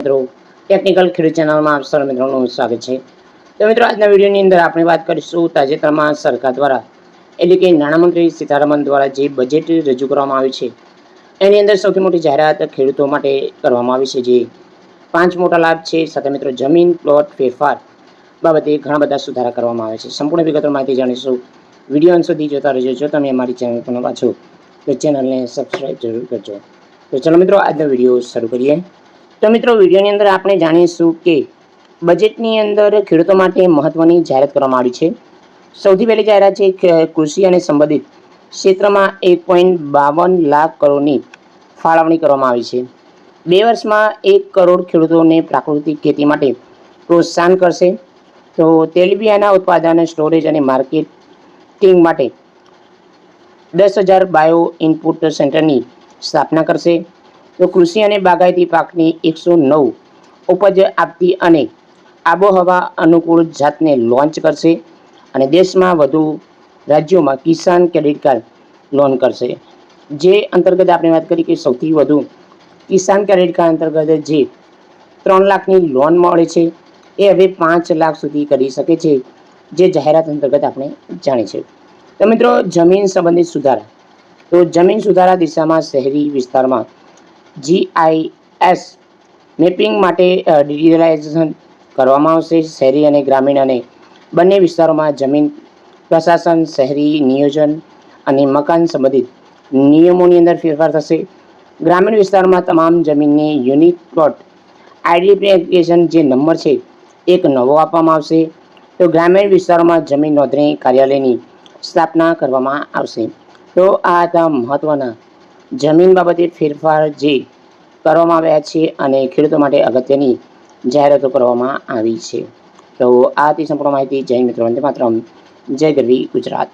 મિત્રો ટેકનિકલ ખેડૂત ચેનલમાં આપ સર્વ મિત્રોનું સ્વાગત છે. તો મિત્રો, આજના વિડીયોની અંદર આપણે વાત કરીશું તાજેતરમાં સરકાર દ્વારા, એટલે કે નાણામંત્રી સીતારામન દ્વારા જે બજેટ રજૂ કરવામાં આવ્યું છે, એની અંદર સૌથી મોટી જાહેરાત ખેડૂતો માટે કરવામાં આવી છે, જે પાંચ મોટા લાભ છે. સાથે મિત્રો, જમીન પ્લોટ ફેરફાર બાબતે ઘણા બધા સુધારા કરવામાં આવે છે. સંપૂર્ણ વિગતો માહિતી જાણીશું. વીડિયો અંત સુધી જોતા રહેજો. જો તમે અમારી ચેનલ પર પાછો તો ચેનલને સબસ્ક્રાઈબ જરૂર કરજો. તો ચલો મિત્રો, આજનો વીડિયો શરૂ કરીએ. તો મિત્રો, વિડીયોની અંદર આપણે જાણીશું કે બજેટની અંદર ખેડૂતો માટે મહત્વની જાહેરાત કરવામાં આવી છે. સૌથી પહેલી જાહેરાત છે કૃષિ અને સંબંધિત ક્ષેત્રમાં એક પોઈન્ટ બાવન લાખ કરોડની ફાળવણી કરવામાં આવી છે. બે વર્ષમાં એક કરોડ ખેડૂતોને પ્રાકૃતિક ખેતી માટે પ્રોત્સાહન કરશે. તો તેલીબિયાના ઉત્પાદન સ્ટોરેજ અને માર્કેટિંગ માટે દસ હજાર બાયો ઇનપુટ સેન્ટરની સ્થાપના કરશે. તો કૃષિ અને બાગાયતી પાકની એકસો નવ ઉપજ આપતી અને આબોહવા અનુકૂળ જાતને લોન્ચ કરશે અને દેશમાં વધુ રાજ્યોમાં કિસાન ક્રેડિટ કાર્ડ લોન કરશે. જે અંતર્ગત આપણે વાત કરી કે સૌથી વધુ કિસાન ક્રેડિટ કાર્ડ અંતર્ગત જે ત્રણ લાખની લોન મળે છે, એ હવે પાંચ લાખ સુધી કરી શકે છે, જે જાહેરાત અંતર્ગત આપણે જાણી છે તો મિત્રો, જમીન સંબંધિત સુધારા. તો જમીન સુધારા દિશામાં શહેરી વિસ્તારમાં જીઆઈએસ મેપિંગ માટે ડિજિટલાઇઝેશન કરવામાં આવશે. શહેરી અને ગ્રામીણ અને બંને વિસ્તારોમાં જમીન પ્રશાસન, શહેરી નિયોજન અને મકાન સંબંધિત નિયમોની અંદર ફેરફાર થશે. ગ્રામીણ વિસ્તારમાં તમામ જમીનની યુનિક પ્લોટ આઈડેન્ટિફિકેશન જે નંબર છે, એક નવો આપવામાં આવશે. તો ગ્રામીણ વિસ્તારોમાં જમીન નોંધણી કાર્યાલયની સ્થાપના કરવામાં આવશે. તો આ હતા મહત્ત્વના જમીન બાબતે ફેરફાર જે કરવામાં આવ્યા છે અને ખેડૂતો માટે અગત્યની જાહેરાતો કરવામાં આવી છે. તો આ હતી સંપૂર્ણ માહિતી. જય મિત્રો. વંદે માતરમ. જય ગરવી ગુજરાત.